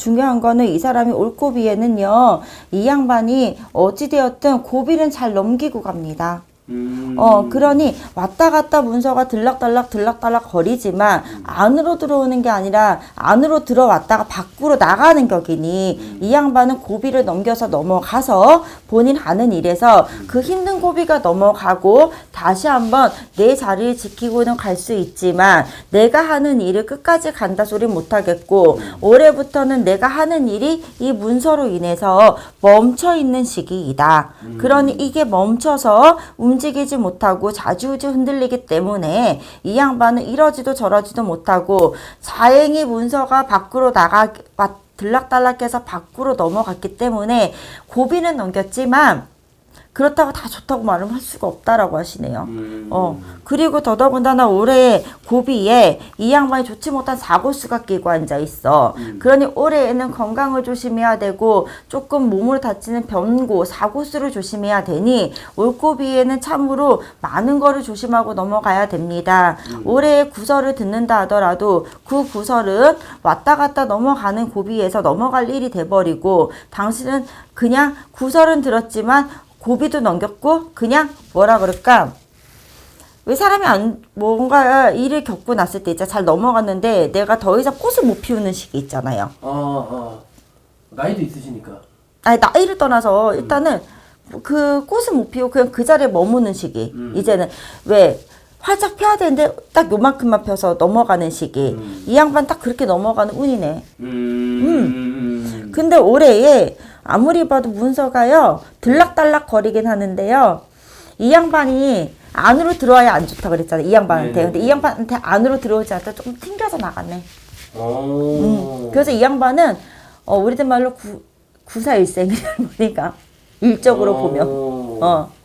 중요한 거는 이 사람이 올 고비에는요, 이 양반이 어찌되었든 고비는 잘 넘기고 갑니다. 음. 어, 그러니 왔다 갔다 문서가 들락달락 들락달락 거리지만 안으로 들어오는 게 아니라 안으로 들어왔다가 밖으로 나가는 격이니 이 양반은 고비를 넘겨서 넘어가서 본인 하는 일에서 그 힘든 고비가 넘어가고 다시 한번 내 자리를 지키고는 갈 수 있지만 내가 하는 일을 끝까지 간다 소리 못 하겠고 올해부터는 내가 하는 일이 이 문서로 인해서 멈춰 있는 시기이다. 그러니 이게 멈춰서 움직 이지 못하고 자주우지 흔들리기 때문에 이 양반은 이러지도 저러지도 못하고 자행이 문서가 밖으로 나가 왔- 들락달락해서 밖으로 넘어갔기 때문에 고비는 넘겼지만 그렇다고 다 좋다고 말은 할 수가 없다라고 하시네요. 음. 어 그리고 더더군다나 올해 고비에 이 양반이 좋지 못한 사고수가 끼고 앉아 있어. 그러니 올해에는 건강을 조심해야 되고 조금 몸으로 다치는 변고 사고수를 조심해야 되니 올 고비에는 참으로 많은 거를 조심하고 넘어가야 됩니다. 올해 구설을 듣는다 하더라도 그 구설은 왔다 갔다 넘어가는 고비에서 넘어갈 일이 돼버리고 당신은 그냥 구설은 들었지만 고비도 넘겼고 그냥 뭐라 그럴까 왜 사람이 안 뭔가 일을 겪고 났을 때 이제 잘 넘어갔는데 내가 더 이상 꽃을 못 피우는 시기 있잖아요. 어, 어. 나이도 있으시니까. 아니 나이를 떠나서 일단은 그 꽃을 못 피우고 그냥 그 자리에 머무는 시기. 음. 이제는 왜 활짝 펴야 되는데 딱 요만큼만 펴서 넘어가는 시기. 음. 이 양반 딱 그렇게 넘어가는 운이네. 음. 음. 근데 올해에 아무리 봐도 문서가요 들락달락 거리긴 하는데요. 이 양반이 안으로 들어와야 안 좋다 그랬잖아요. 이 양반한테. 네네. 근데 이 양반한테 안으로 들어오지 않다 조금 튕겨서 나갔네. 어. 음. 그래서 이 양반은 어, 우리들 말로 구, 구사일생이야 보니까 일적으로 보면. 어.